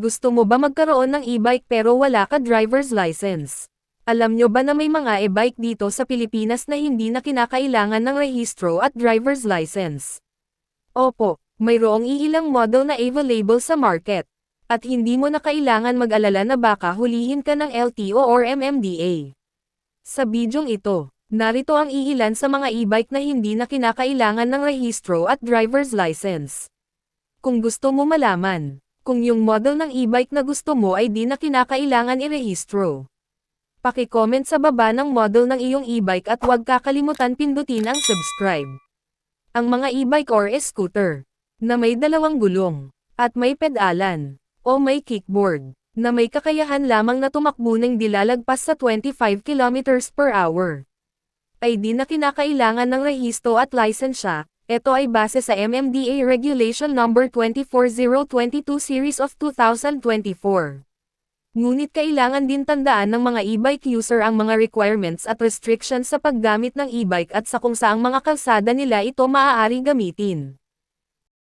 Gusto mo ba magkaroon ng e-bike pero wala ka driver's license? Alam nyo ba na may mga e-bike dito sa Pilipinas na hindi na kinakailangan ng rehistro at driver's license? Opo, mayroong iilang model na available sa market. At hindi mo na kailangan mag-alala na baka hulihin ka ng LTO or MMDA. Sa bidyong ito, narito ang iilan sa mga e-bike na hindi na kinakailangan ng rehistro at driver's license. Kung gusto mo malaman, kung yung model ng e-bike na gusto mo ay di na kinakailangan irehistro. Paki-comment sa baba ng model ng iyong e-bike at huwag kakalimutan pindutin ang subscribe. Ang mga e-bike or e-scooter na may dalawang gulong at may pedalan o may kickboard na may kakayahan lamang na tumakbo ng dilalagpas sa 25 km per hour ay di na kinakailangan ng rehisto at lisensya, ito ay base sa MMDA Regulation No. 24022 Series of 2024. Ngunit kailangan din tandaan ng mga e-bike user ang mga requirements at restrictions sa paggamit ng e-bike at sa kung saang mga kalsada nila ito maaari gamitin.